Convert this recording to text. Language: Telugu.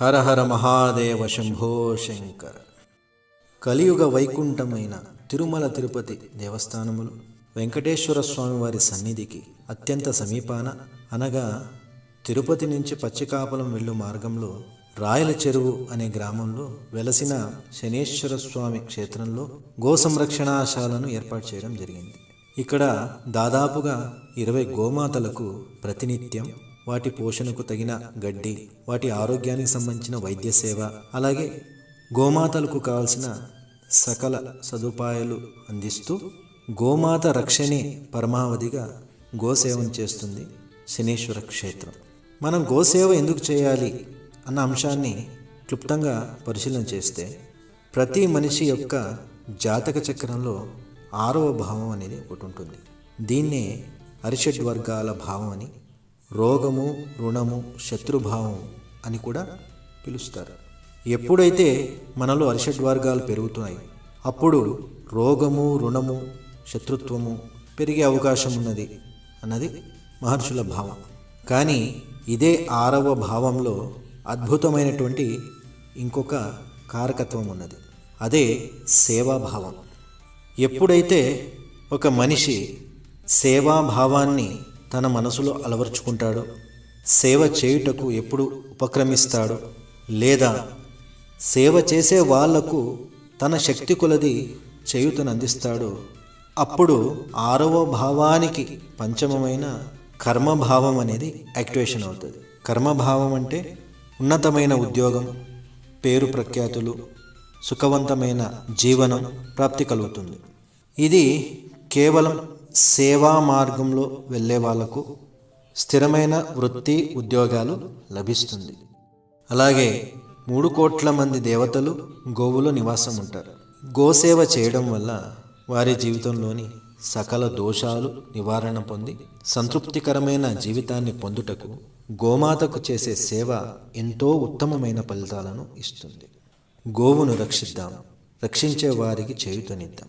హర హర మహాదేవ శంభో శంకర. కలియుగ వైకుంఠమైన తిరుమల తిరుపతి దేవస్థానములు వెంకటేశ్వర స్వామి వారి సన్నిధికి అత్యంత సమీపాన అనగా తిరుపతి నుంచి పచ్చికాపలం వెళ్ళు మార్గంలో రాయల చెరువు అనే గ్రామంలో వెలసిన శనేశ్వర స్వామి క్షేత్రంలో గో సంరక్షణాశాలను ఏర్పాటు చేయడం జరిగింది. ఇక్కడ దాదాపుగా ఇరవై గోమాతలకు ప్రతినిత్యం వాటి పోషణకు తగిన గడ్డి వాటి ఆరోగ్యానికి సంబంధించిన వైద్య సేవ అలాగే గోమాతలకు కావాల్సిన సకల సదుపాయాలు అందిస్తూ గోమాత రక్షణే పరమావధిగా గోసేవం చేస్తుంది శనీశ్వర క్షేత్రం. మనం గోసేవ ఎందుకు చేయాలి అన్న అంశాన్ని క్లుప్తంగా పరిశీలన చేస్తే ప్రతి మనిషి యొక్క జాతక చక్రంలో ఆరవ భావం అనేది ఒకటి ఉంటుంది. దీన్నే అరిషడ్ వర్గాల భావం అని రోగము రుణము శత్రుభావం అని కూడా పిలుస్తారు. ఎప్పుడైతే మనలో అరిషడ్ వర్గాలు పెరుగుతున్నాయి అప్పుడు రోగము రుణము శత్రుత్వము పెరిగే అవకాశం ఉన్నది అన్నది మహర్షుల భావం. కానీ ఇదే ఆరవ భావంలో అద్భుతమైనటువంటి ఇంకొక కారకత్వం ఉన్నది. అదే సేవాభావం. ఎప్పుడైతే ఒక మనిషి సేవాభావాన్ని తన మనసులో అలవర్చుకుంటాడో. సేవ చేయుటకు ఎప్పుడు ఉపక్రమిస్తాడో. లేదా సేవ చేసే వాళ్ళకు తన శక్తి కొలది చేయుతను అందిస్తాడో అప్పుడు ఆరవ భావానికి పంచమమైన కర్మభావం అనేది యాక్టివేషన్ అవుతుంది. కర్మభావం అంటే ఉన్నతమైన ఉద్యోగం పేరు ప్రఖ్యాతులు సుఖవంతమైన జీవనం ప్రాప్తి కలుగుతుంది. ఇది కేవలం సేవా మార్గంలో వెళ్ళే వాళ్ళకు స్థిరమైన వృత్తి ఉద్యోగాలు లభిస్తుంది. అలాగే మూడు కోట్ల మంది దేవతలు గోవులో నివాసం ఉంటారు. గోసేవ చేయడం వల్ల వారి జీవితంలోని సకల దోషాలు నివారణ పొంది సంతృప్తికరమైన జీవితాన్ని పొందుటకు గోమాతకు చేసే సేవ ఎంతో ఉత్తమమైన ఫలితాలను ఇస్తుంది. గోవును రక్షిద్దాం రక్షించే వారికి చేయుతనిద్దాం